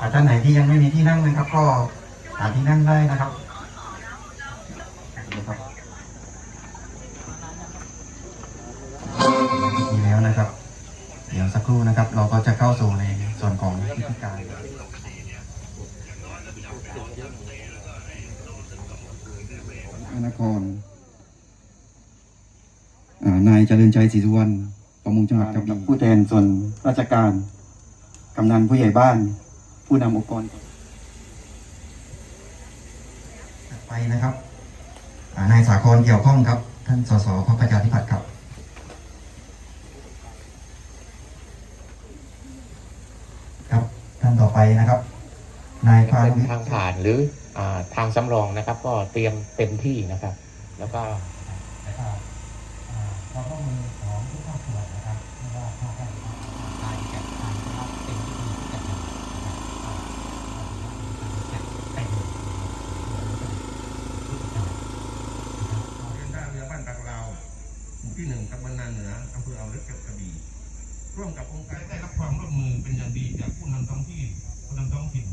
อาท่านไหนที่ยังไม่มีที่นั่งนะครับ ก็หาที่นั่งได้นะครับนะครับมีแล้วนะครับ เดี๋ยวสักครู่นะครับ เราก็จะเข้าสู่ในส่วนของพิธีการพระนครอ่านายเจริญชัยศรีสุวรรณประมงจังหวัดกระบี่ผู้แทนส่วนราชการ กำนันผู้ใหญ่บ้าน ผู้นำองค์กรไปนะครับอ่านายสาครเกี่ยวข้องครับ ท่านสสพรรคประชาธิปัตย์ครับครับ ท่านต่อไปนะครับ นายพาเป็นนุวิทย์ทางผ่านหรืออาทางสำรองนะครับ ก็เตรียมเต็มที่นะครับ แล้วก็แล้วก็อ่าความร่วมมือของทุกภาคส่วนนะครับไม่ว่าภาคการทางจัดการนะครับเป็นที่ดีจัดการนะครับก็จัดเต็ม เรียนท่าเรือบ้านตากลาวหมู่ ที่หนึ่งตำบลนาเหนืออำเภอเอาเล็กจังหวัดกระบี่ร่วมกับองค์การได้รับความร่วมมือเป็นอย่างดีจากผู้นำท้องที่ผู้นำท้องถิ่น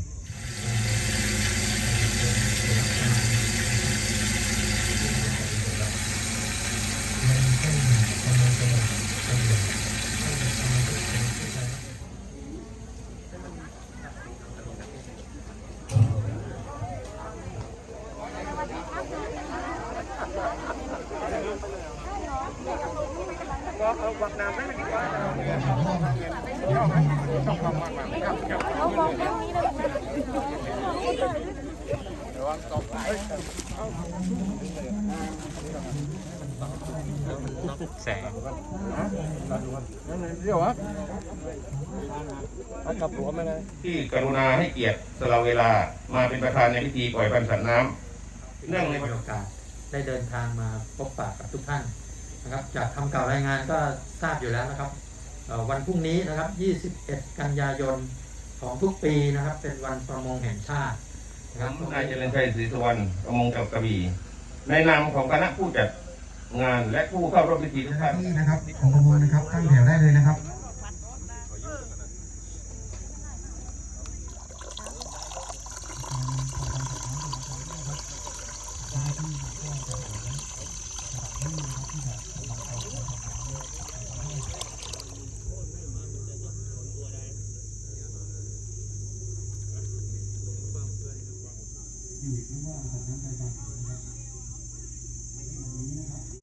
แสงที่กรุณาให้เกียรติสละเวลามาเป็นประธานในพิธีปล่อยพันธสัตว์น้ำเนื่องในมีโอกาสได้เดินทางมาพบปะกับทุกท่าน นะครับจากคำกล่าวรายงานก็ทราบอยู่แล้วนะครับเอ่อวันพรุ่งนี้นะครับ 21 กันยายนของทุกปีนะครับ เป็นวันประมงแห่งชาตินะครับนายเจริญชัยศรีสุวรรณประมงจังหวัดกระบี่ในนามของคณะผู้จัดงานและผู้เข้าร่วมพิธีทุกท่านที่นะครับของประมงนะครับตั้งแถวได้เลยนะครับ อยู่หรืงว่าสถานการณ์ต่างๆนะครับ